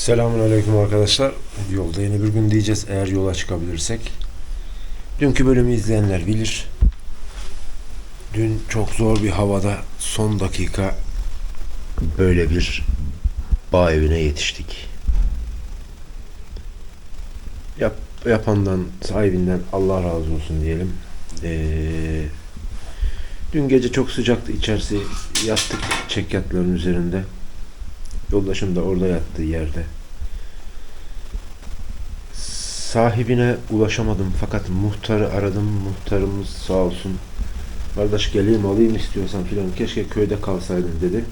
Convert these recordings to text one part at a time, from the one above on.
Selamun Aleyküm arkadaşlar. Yolda yeni bir gün diyeceğiz eğer yola çıkabilirsek. Dünkü bölümü izleyenler bilir. Dün çok zor bir havada son dakika böyle bir bağ evine yetiştik. Yap, yapandan, sahibinden Allah razı olsun diyelim. Ee, dün gece çok sıcaktı içerisi. Yattık çekyatların üzerinde. Yoldaşım da orada yattığı yerde. Sahibine ulaşamadım fakat muhtarı aradım. Muhtarımız sağ olsun. Kardeş geleyim alayım istiyorsan filan. Keşke köyde kalsaydın dedi.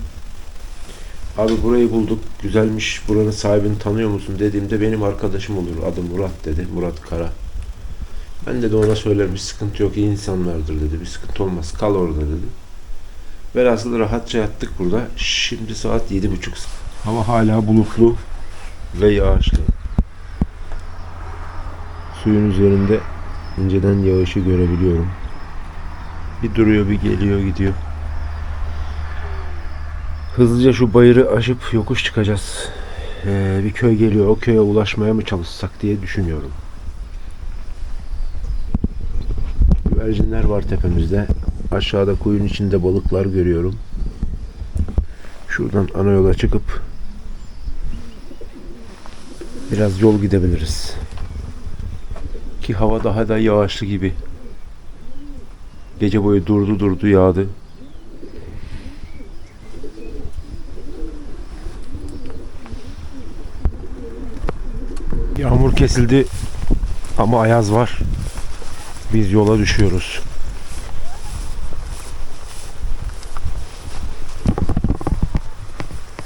Abi burayı bulduk. Güzelmiş. Buranın sahibini tanıyor musun dediğimde benim arkadaşım olur. Adı Murat dedi. Murat Kara. Ben de ona söylemiş sıkıntı yok iyi insanlardır dedi. Bir sıkıntı olmaz kal orada dedi. Velhasıl rahatça yattık burada. Şimdi saat yedi buçuk. Hava hala bulutlu ve yağışlı. Suyun üzerinde inceden yağışı görebiliyorum. Bir duruyor bir geliyor gidiyor. Hızlıca şu bayırı aşıp yokuş çıkacağız. Ee, bir köy geliyor. O köye ulaşmaya mı çalışsak diye düşünüyorum. Güvercinler var tepemizde. Aşağıda kuyunun içinde balıklar görüyorum. Şuradan ana yola çıkıp biraz yol gidebiliriz. Ki hava daha da yağışlı gibi. Gece boyu durdu durdu yağdı. Yağmur kesildi ama ayaz var. Biz yola düşüyoruz.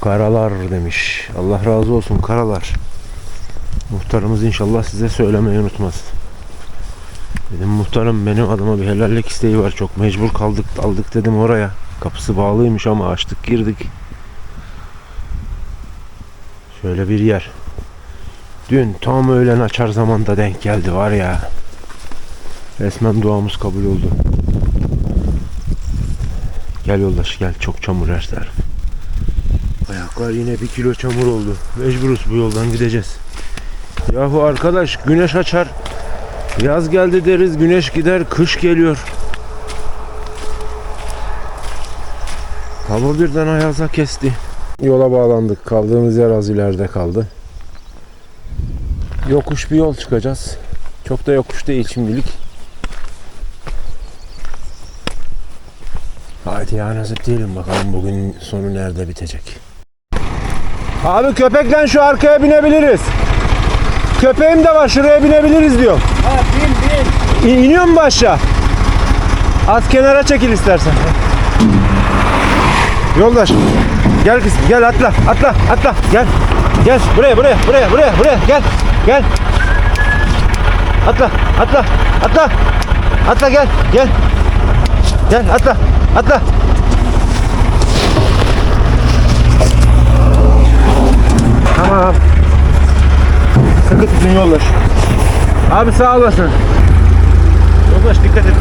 Karalar demiş. Allah razı olsun karalar. Muhtarımız inşallah size söylemeyi unutmaz. Dedim muhtarım benim adıma bir helallik isteği var. Çok mecbur kaldık aldık dedim oraya. Kapısı bağlıymış ama açtık girdik. Şöyle bir yer. Dün tam öğlen açar zamanda denk geldi var ya. Resmen duamız kabul oldu. Gel yoldaş gel çok çamur her taraf. Ayaklar yine bir kilo çamur oldu. Mecburuz bu yoldan gideceğiz. Yahu arkadaş güneş açar. Yaz geldi deriz güneş gider kış geliyor. Hava birden ayaza kesti. Yola bağlandık. Kaldığımız yer az ileride kaldı. Yokuş bir yol çıkacağız. Çok da yokuş değil şimdilik. Haydi ya nasip değilim bakalım bugün sonu nerede bitecek. Abi köpekle şu arkaya binebiliriz. Köpeğim de var şuraya binebiliriz diyor. Ha bin bin. İ- iniyor mu aşağı? Az kenara çekil istersen. Yoldaş. Gel kız gel atla atla atla gel. Gel buraya buraya buraya buraya buraya gel. Gel. Atla atla atla. Atla gel gel. Gel atla atla. Tamam. Tutun yoldaş. Abi sağ olasın. Yoldaş dikkat et.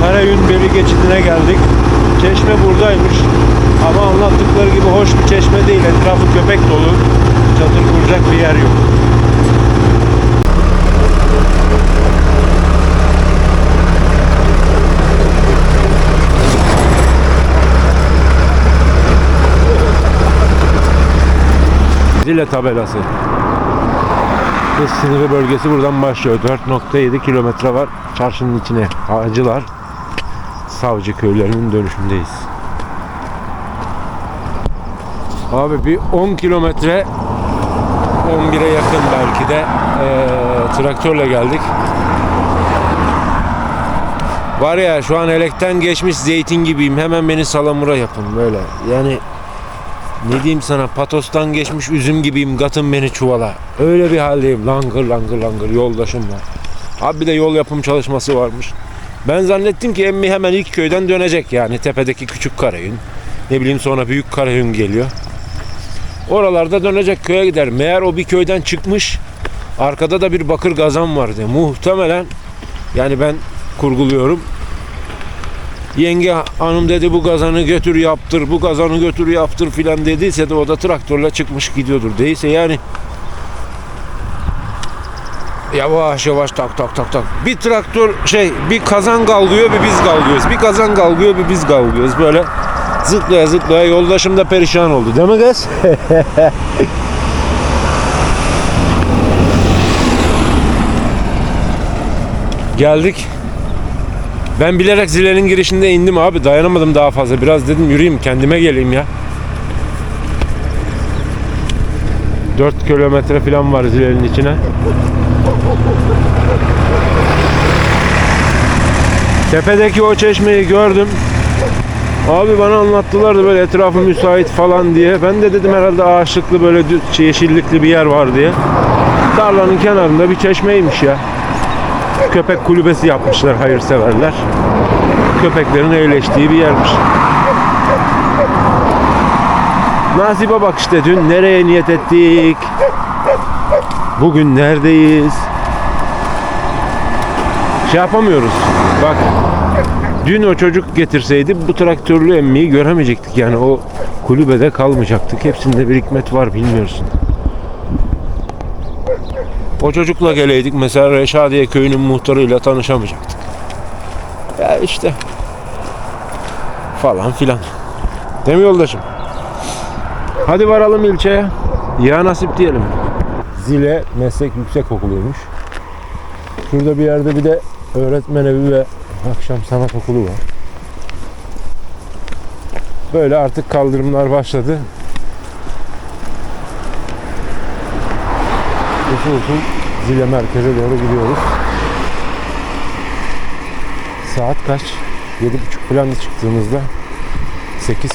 Karayün Beri geçidine geldik. Çeşme buradaymış. Ama anlattıkları gibi hoş bir çeşme değil. Etrafı köpek dolu. Çadır kuracak bir yer yok. Zile tabelası. Hız sınırı bölgesi buradan başlıyor. 4.7 kilometre var. Çarşının içine Hacılar Savcı köylerinin dönüşündeyiz. Abi bir 10 kilometre 11'e yakın belki de eee, traktörle geldik. Var ya şu an elekten geçmiş zeytin gibiyim. Hemen beni salamura yapın böyle. Yani ne diyeyim sana patostan geçmiş üzüm gibiyim gatın beni çuvala. Öyle bir haldeyim langır langır langır yoldaşım var. Abi bir de yol yapım çalışması varmış. Ben zannettim ki emmi hemen ilk köyden dönecek yani tepedeki küçük karayün. Ne bileyim sonra büyük karayün geliyor. Oralarda dönecek köye gider. Meğer o bir köyden çıkmış Arkada da bir bakır gazan vardı. Muhtemelen yani ben kurguluyorum. Yenge hanım dedi bu gazanı götür yaptır, bu gazanı götür yaptır filan dediyse de o da traktörle çıkmış gidiyordur. Değilse yani yavaş yavaş tak tak tak tak. Bir traktör şey bir kazan kalkıyor bir biz kalkıyoruz. Bir kazan kalkıyor bir biz kalkıyoruz. Böyle zıplaya zıplaya yoldaşım da perişan oldu. Değil mi kız? Geldik. Ben bilerek Zile'nin girişinde indim abi. Dayanamadım daha fazla. Biraz dedim yürüyeyim kendime geleyim ya. 4 kilometre falan var Zile'nin içine. Tepedeki o çeşmeyi gördüm. Abi bana anlattılar da böyle etrafı müsait falan diye. Ben de dedim herhalde ağaçlıklı böyle yeşillikli bir yer var diye. Tarlanın kenarında bir çeşmeymiş ya köpek kulübesi yapmışlar hayırseverler. Köpeklerin eğleştiği bir yermiş. Nasibe bak işte dün nereye niyet ettik? Bugün neredeyiz? Şey yapamıyoruz. Bak dün o çocuk getirseydi bu traktörlü emmiyi göremeyecektik. Yani o kulübede kalmayacaktık. Hepsinde bir hikmet var bilmiyorsun. O çocukla geleydik mesela Reşadiye köyünün muhtarıyla tanışamayacaktık. Ya işte falan filan. Değil mi yoldaşım? Hadi varalım ilçeye. Ya nasip diyelim. Zile Meslek Yüksek Okulu'ymuş. Şurada bir yerde bir de öğretmen evi ve akşam sanat okulu var. Böyle artık kaldırımlar başladı. Usul usul Zile merkeze doğru gidiyoruz. Saat kaç? 7.30 falan çıktığımızda 8.40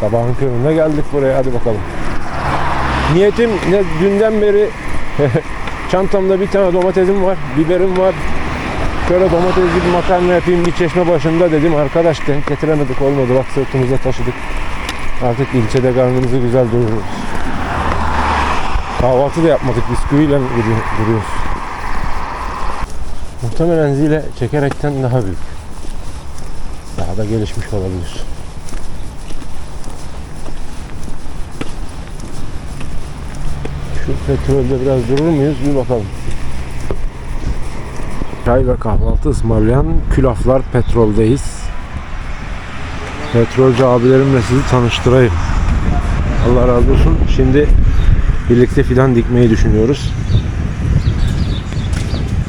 Sabahın köründe geldik buraya hadi bakalım. Niyetim ne dünden beri çantamda bir tane domatesim var, biberim var. Şöyle domatesli bir makarna yapayım bir çeşme başında dedim. Arkadaş denk getiremedik olmadı bak sırtımıza taşıdık. Artık ilçede karnımızı güzel doyururuz. Kahvaltı da yapmadık. Bisküviyle duruyoruz. Muhtemelen zile çekerekten daha büyük. Daha da gelişmiş olabilir. Şu petrolde biraz durur muyuz? Bir bakalım. Çay ve kahvaltı ısmarlayan Külaflar Petrol'deyiz. Petrolcü abilerimle sizi tanıştırayım. Allah razı olsun. Şimdi birlikte fidan dikmeyi düşünüyoruz.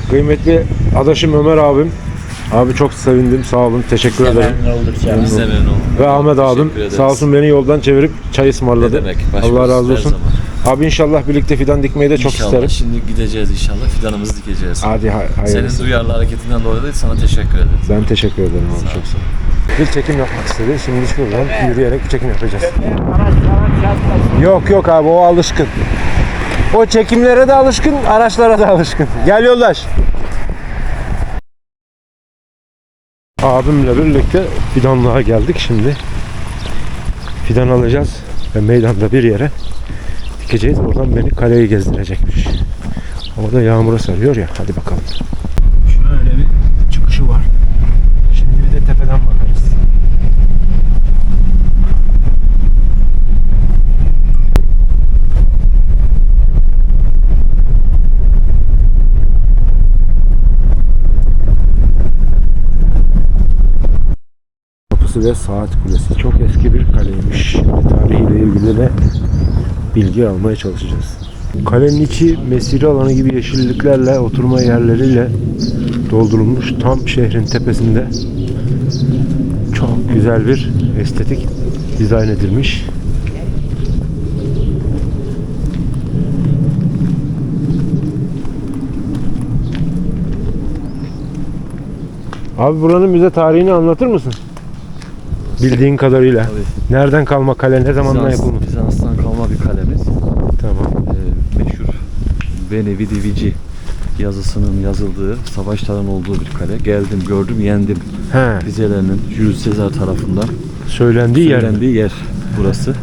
Kıymetli adaşım Ömer abim. Abi çok sevindim. Sağ olun. Teşekkür ederim. Memnun olduk canım. Biz de memnun olduk. Ve Ahmet abim sağ olsun beni yoldan çevirip çay Ne ısmarladı. demek? Baş Allah razı her olsun. zaman. Abi inşallah birlikte fidan dikmeyi de çok İnşallah. isterim. Şimdi gideceğiz inşallah. Fidanımızı dikeceğiz. Hadi hay- Senin hayırlısı. duyarlı hareketinden dolayı da sana teşekkür ederiz. Ben teşekkür ederim abi. Çok sağ ol. Bir çekim yapmak istedi. Şimdi şuradan yürüyerek bir çekim yapacağız. Yok yok abi o alışkın. O çekimlere de alışkın, araçlara da alışkın. Gel yoldaş. Abimle birlikte fidanlığa geldik şimdi. Fidan alacağız ve meydanda bir yere dikeceğiz. Oradan beni kaleyi gezdirecekmiş. Orada yağmura sarıyor ya. Hadi bakalım. Şöyle bir çıkışı var. Kapısı ve saat kulesi. Çok eski bir kaleymiş. Tarihiyle ilgili de bilgi almaya çalışacağız. Kalenin içi mesire alanı gibi yeşilliklerle, oturma yerleriyle doldurulmuş. Tam şehrin tepesinde çok güzel bir estetik dizayn edilmiş. Abi buranın bize tarihini anlatır mısın? Bildiğin kadarıyla. Tabii. Nereden kalma kale, ne zamandan Bizans, yapılmış? Bizans'tan kalma bir kalemiz. Tamam. Ee, meşhur Benevi Divici yazısının yazıldığı, savaşların olduğu bir kale. Geldim, gördüm, yendim. He, Vizelerinin Jules Caesar tarafından söylendiği yer. söylendiği yer burası.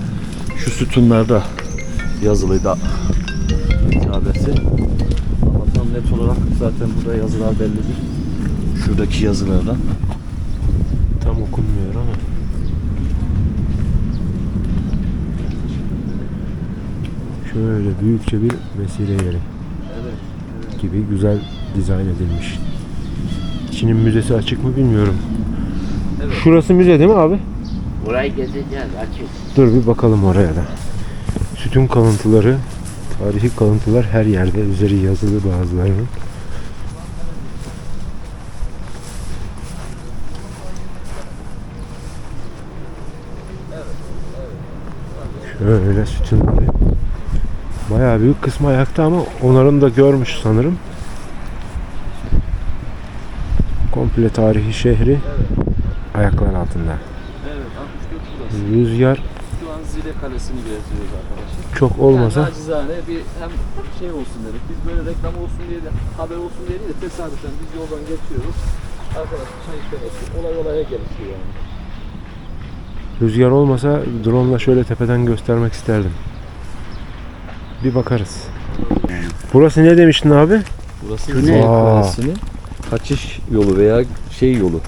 Şu sütunlarda yazılıydı. Kalesi. Ama tam net olarak zaten burada yazılar bellidir. Şuradaki yazılardan. Tam okunmuyor ama. Şöyle büyükçe bir mesire yeri Evet. gibi güzel dizayn edilmiş. İçinin müzesi açık mı bilmiyorum. Evet. Şurası müze değil mi abi? Burayı gezeceğiz açık. Dur bir bakalım oraya da. Sütun kalıntıları, tarihi kalıntılar her yerde. Üzeri yazılı bazılarının. Şöyle sütunları. Bayağı büyük kısmı ayakta ama onarım da görmüş sanırım. Komple tarihi şehri ayaklar altında. Evet 64 burası. Rüzgar Şu an Zile Kalesi'ni geziyoruz arkadaşlar. çok olmasa Yani nacizane bir hem şey olsun dedik. Biz böyle reklam olsun diye de haber olsun diye değil de tesadüfen biz yoldan geçiyoruz. Arkadaşlar çay içmek için olay olaya gelişiyor yani. Rüzgar olmasa drone'la şöyle tepeden göstermek isterdim. Bir bakarız. Burası ne demiştin abi? Burası Güney. Aa. Kaçış yolu veya şey yolu.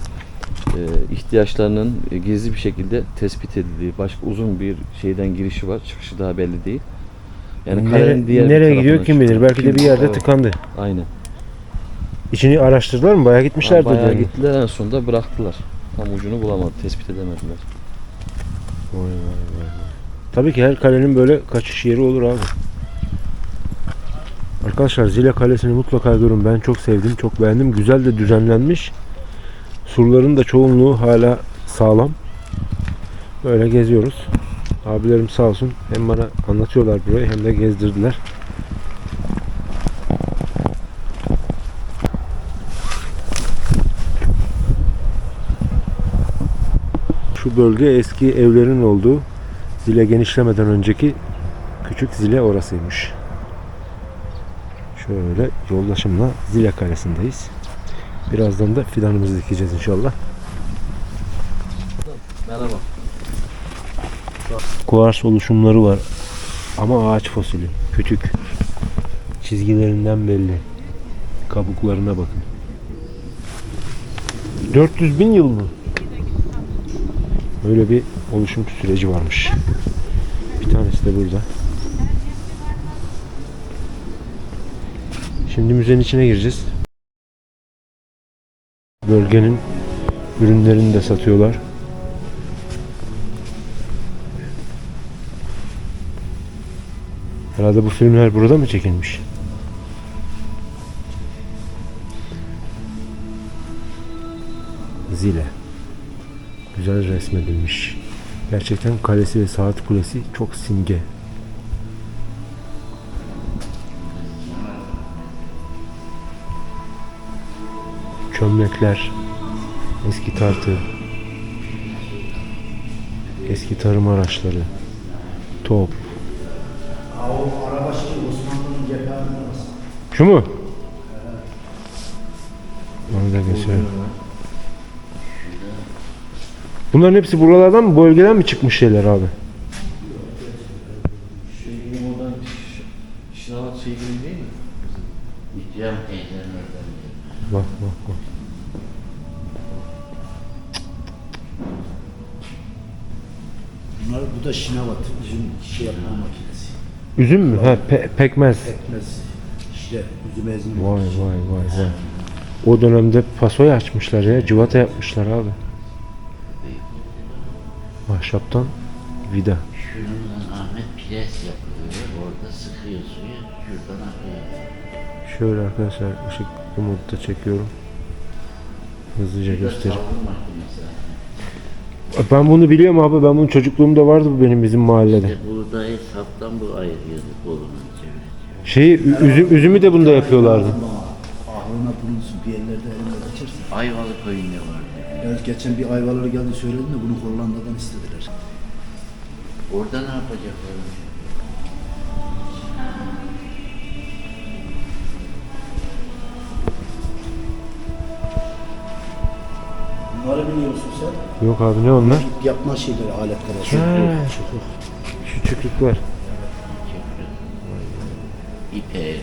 Ee, ihtiyaçlarının e, gizli bir şekilde tespit edildiği başka uzun bir şeyden girişi var. Çıkışı daha belli değil. Yani Nere- diğer nereye gidiyor kim bilir. Belki de Kim- bir yerde Evet, tıkandı. Aynen. İçini araştırdılar mı? Bayağı gitmişlerdi. Bayağı diyorum. gittiler en sonunda bıraktılar. Tam ucunu bulamadı, tespit edemediler. Vay vay. vay. Tabii ki her kalenin böyle kaçış yeri olur abi. Arkadaşlar Zile Kalesi'ni mutlaka görün. Ben çok sevdim, çok beğendim. Güzel de düzenlenmiş. Surların da çoğunluğu hala sağlam. Böyle geziyoruz. Abilerim sağ olsun hem bana anlatıyorlar burayı hem de gezdirdiler. Şu bölge eski evlerin olduğu zile genişlemeden önceki küçük zile orasıymış. Şöyle yoldaşımla Zile Kalesi'ndeyiz. Birazdan da fidanımızı dikeceğiz inşallah. Merhaba. Kuvars oluşumları var. Ama ağaç fosili. Küçük. Çizgilerinden belli. Kabuklarına bakın. 400 bin yıl mı? Öyle bir oluşum süreci varmış. Bir tanesi de burada. Şimdi müzenin içine gireceğiz. Bölgenin ürünlerini de satıyorlar. Herhalde bu filmler burada mı çekilmiş? Zile. Güzel resmedilmiş. Gerçekten kalesi ve saat kulesi çok simge. Çömlekler, eski tartı, eski tarım araçları, top. Şu mu? Onu da göstereyim. Bunların hepsi buralardan mı, bölgeden mi çıkmış şeyler abi? Şey gibi oradan şınavat şey gibi değil mi? Gideceğim teyzenin oradan. Bak bak bak. Bunlar bu da şinavat, üzüm şey yapma makinesi. Üzüm mü? Ha pe- pekmez. Ekmez, işte üzüm ezme. Vay vay vay vay. O dönemde pasoya açmışlar ya, civata yapmışlar abi. Ahşaptan vida. Şununla Ahmet pres yapılıyor. Orada sıkıyor suyu. Şuradan akıyor. Şöyle arkadaşlar ışık modda çekiyorum. Hızlıca Şurada göstereyim. savun makinesi. Ben bunu biliyorum abi. Ben bunun çocukluğumda vardı bu benim bizim mahallede. İşte buğdayı saptan bu ayırıyordu kolunun çevre. Şeyi ü- üzüm üzümü de bunda yapıyorlardı. Ahırına bulunsun bir yerlerde elinde kaçırsın. Ayvalık köyünde vardı. Ya geçen bir ayvaları geldi söyledim de bunu Hollanda'dan istediler. Orada ne yapacaklar? Biliyor musun sen? Yok abi ne onlar? Yapma şeyleri aletleri. Çöplük. Çöplük. Şu çöplükler. İpe şey.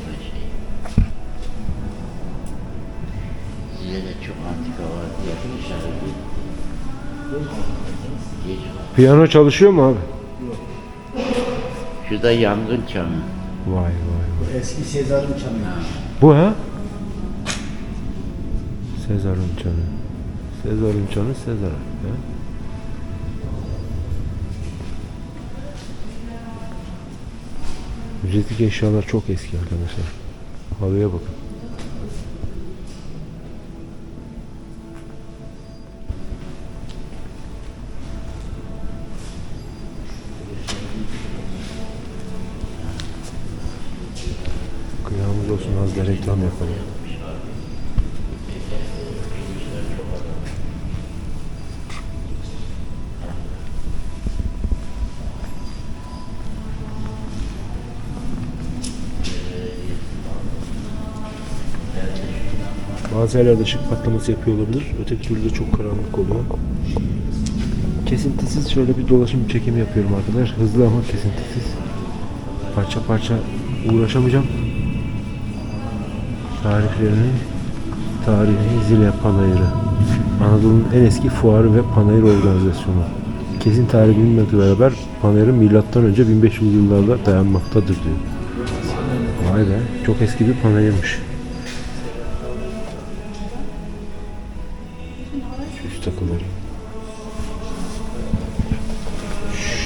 Size de çok antika var diye bir Piyano çalışıyor mu abi? Şurada yangın çanı. Vay vay. Bu Eski Sezar'ın çanı. Bu ha? Sezar'ın çanı. Sezar'ın çanı Sezar. Ha? Müzetteki eşyalar çok eski arkadaşlar. Halıya bakın. Yerlerde ışık patlaması yapıyor olabilir. Öteki türlü de çok karanlık oluyor. Kesintisiz şöyle bir dolaşım çekimi yapıyorum arkadaşlar. Hızlı ama kesintisiz. Parça parça uğraşamayacağım. Tariflerini tarihi Zile Panayırı. Anadolu'nun en eski fuarı ve panayır organizasyonu. Kesin tarihi bilinmekle beraber panayırın milattan önce 1500 yıllarda dayanmaktadır diyor. Vay be, çok eski bir panayırmış.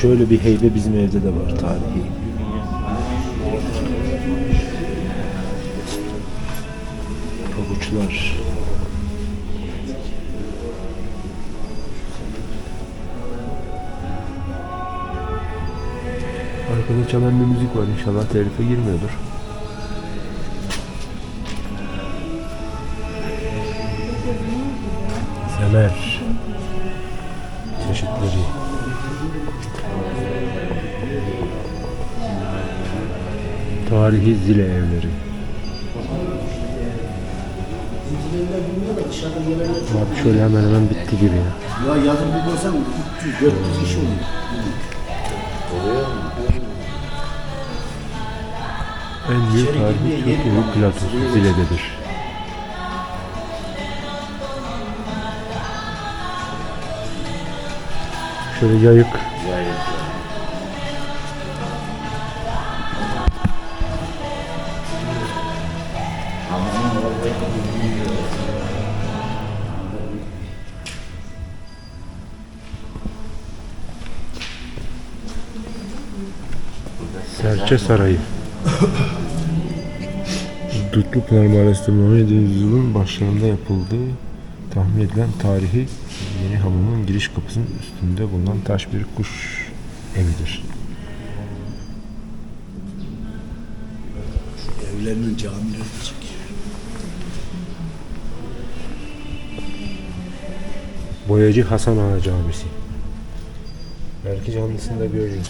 Şöyle bir heybe bizim evde de var tarihi. Pabuçlar. Arkada çalan bir müzik var. İnşallah telife girmiyordur. Semer. Tarihi zile evleri. Abi şöyle hemen hemen bitti gibi ya. Ya yazın bir görsen 300 400 kişi oluyor. En büyük tarihi Türkiye'nin platosu Zile'dedir. Şöyle yayık. Serçe Sarayı. Dutlupınar Mahallesi'nde 17. yüzyılın başlarında yapıldığı tahmin edilen tarihi yeni hamamın giriş kapısının üstünde bulunan taş bir kuş evidir. Evlerinin camileri çekiyor. Boyacı Hasan Ağa Camisi. Belki canlısında görürüz.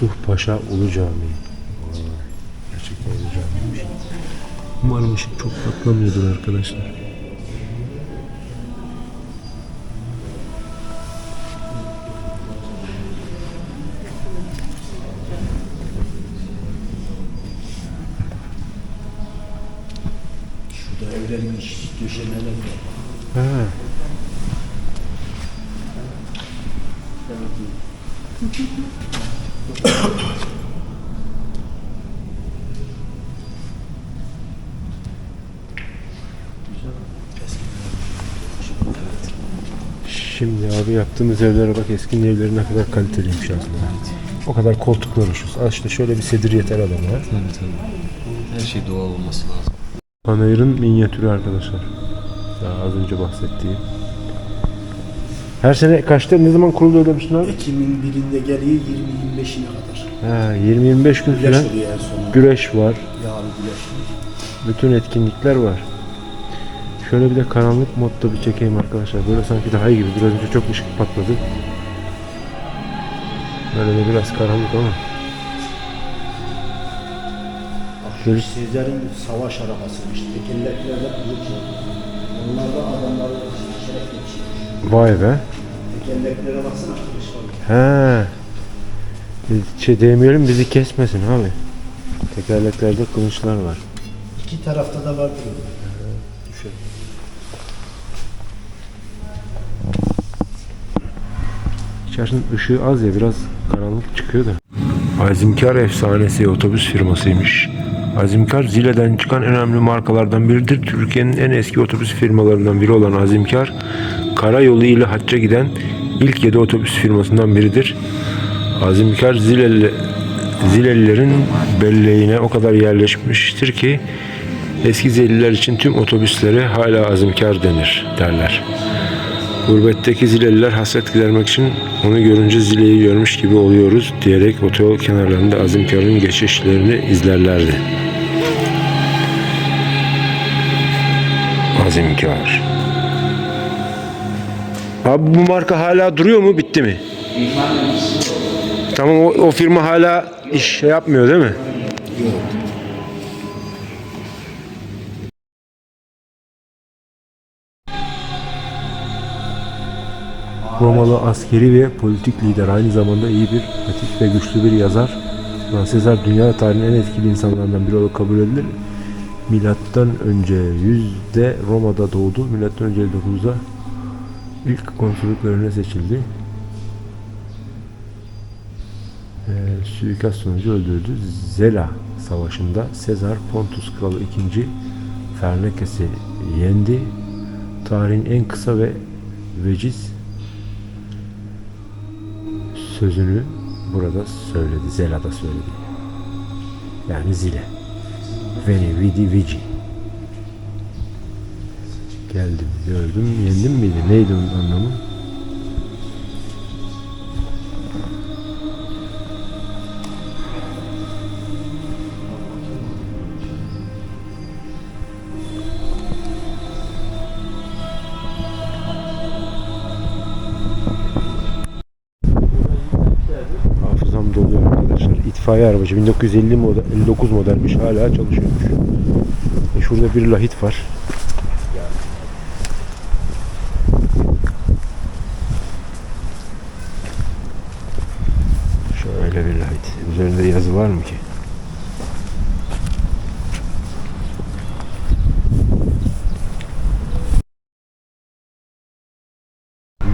Nasuh Paşa Ulu Camii. Vay, Gerçekten Ulu Cami'ymiş. Umarım ışık çok patlamıyordur arkadaşlar. Abi yaptığımız evlere bak eski evleri ne kadar kaliteliymiş aslında. O kadar koltuklar uçuz. Al işte şöyle bir sedir yeter adama. Tabii tabii. Her şey doğal olması lazım. Panayır'ın minyatürü arkadaşlar. Daha az önce bahsettiğim. Her sene kaçta ne zaman kuruluyor demiştin abi? Ekim'in birinde geliyor 20-25'ine kadar. Ha, 20-25 gün Güneş falan oluyor en sonunda. güreş var. Yağlı güneş. Bütün etkinlikler var. Şöyle bir de karanlık modda bir çekeyim arkadaşlar. Böyle sanki daha iyi gibi. Biraz önce çok ışık patladı. Böyle de biraz karanlık ama. Şöyle- Sezar'ın savaş arabasıymış. Tekerleklerde kılıç var. Onlar da adamları şeref. Vay be. Tekerleklere baksana kılıç var. He. Biz şey demeyelim bizi kesmesin abi. Tekerleklerde kılıçlar var. İki tarafta da vardır. Düşer. İçerisinin ışığı az ya biraz karanlık çıkıyor da. Azimkar efsanesi otobüs firmasıymış. Azimkar Zile'den çıkan önemli markalardan biridir. Türkiye'nin en eski otobüs firmalarından biri olan Azimkar, karayolu ile hacca giden ilk 7 otobüs firmasından biridir. Azimkar Zileli, Zilelilerin belleğine o kadar yerleşmiştir ki eski Zileliler için tüm otobüslere hala Azimkar denir derler. Gurbetteki Zileliler hasret gidermek için onu görünce Zile'yi görmüş gibi oluyoruz diyerek otoyol kenarlarında Azimkar'ın geçişlerini izlerlerdi. Azimkar. Abi bu marka hala duruyor mu? Bitti mi? Tamam o, o firma hala iş şey yapmıyor değil mi? Romalı askeri ve politik lider aynı zamanda iyi bir atif ve güçlü bir yazar. Jules Caesar dünya tarihinin en etkili insanlarından biri olarak kabul edilir. Milattan önce 100'de Roma'da doğdu. Milattan önce 59'da ilk konsolosluk görevine seçildi. Ee, suikast sonucu öldürüldü. Zela Savaşı'nda Sezar Pontus Kralı II. Fernekes'i yendi. Tarihin en kısa ve veciz sözünü burada söyledi. Zela'da söyledi. Yani zile. Veni, vidi, vici. Geldim, gördüm, yendim miydi? Neydi onun anlamı? İtfaiye arabacı 1950 model 59 modelmiş hala çalışıyormuş. E şurada bir lahit var. Şöyle bir lahit. Üzerinde yazı var mı ki?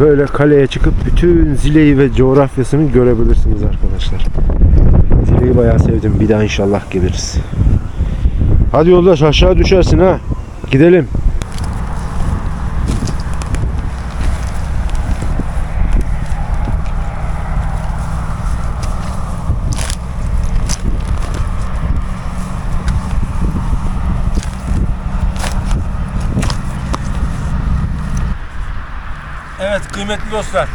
Böyle kaleye çıkıp bütün Zile'yi ve coğrafyasını görebilirsiniz arkadaşlar. Zile'yi bayağı sevdim. Bir daha inşallah geliriz. Hadi yoldaş aşağı düşersin ha. Gidelim. Evet kıymetli dostlar.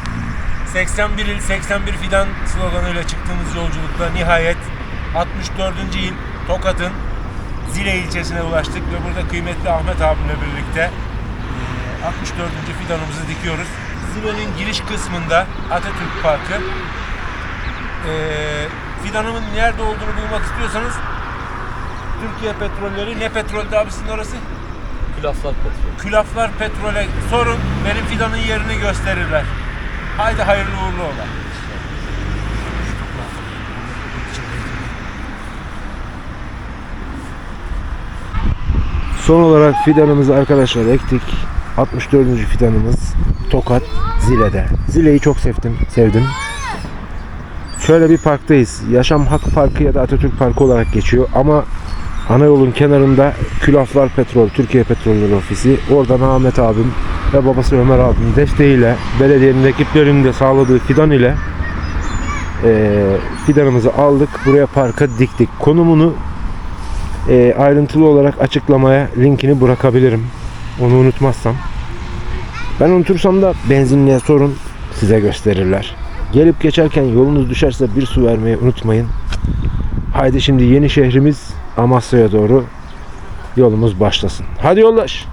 81 il 81 fidan sloganıyla çıktığımız yolculukta nihayet 64. il Tokat'ın Zile ilçesine ulaştık ve burada kıymetli Ahmet abimle birlikte eee, 64. fidanımızı dikiyoruz. Zile'nin giriş kısmında Atatürk Parkı. Fidanımın nerede olduğunu bulmak istiyorsanız Türkiye Petrolleri ne petrolde abisinin orası? Külaflar petrol. Külaflar Petrol'e sorun benim fidanın yerini gösterirler. Haydi hayırlı uğurlu ola. Son olarak fidanımızı arkadaşlar ektik. 64. fidanımız Tokat Zile'de. Zile'yi çok sevdim. Sevdim. Şöyle bir parktayız. Yaşam Hak Parkı ya da Atatürk Parkı olarak geçiyor ama ana yolun kenarında Külaflar Petrol, Türkiye Petrolleri Ofisi. Oradan Ahmet abim ve babası Ömer abim desteğiyle belediyenin ekiplerinin de sağladığı fidan ile eee, fidanımızı aldık. Buraya parka diktik. Konumunu e, ayrıntılı olarak açıklamaya linkini bırakabilirim. Onu unutmazsam. Ben unutursam da benzinliğe sorun size gösterirler. Gelip geçerken yolunuz düşerse bir su vermeyi unutmayın. Haydi şimdi yeni şehrimiz Amasya'ya doğru yolumuz başlasın. Hadi yoldaş.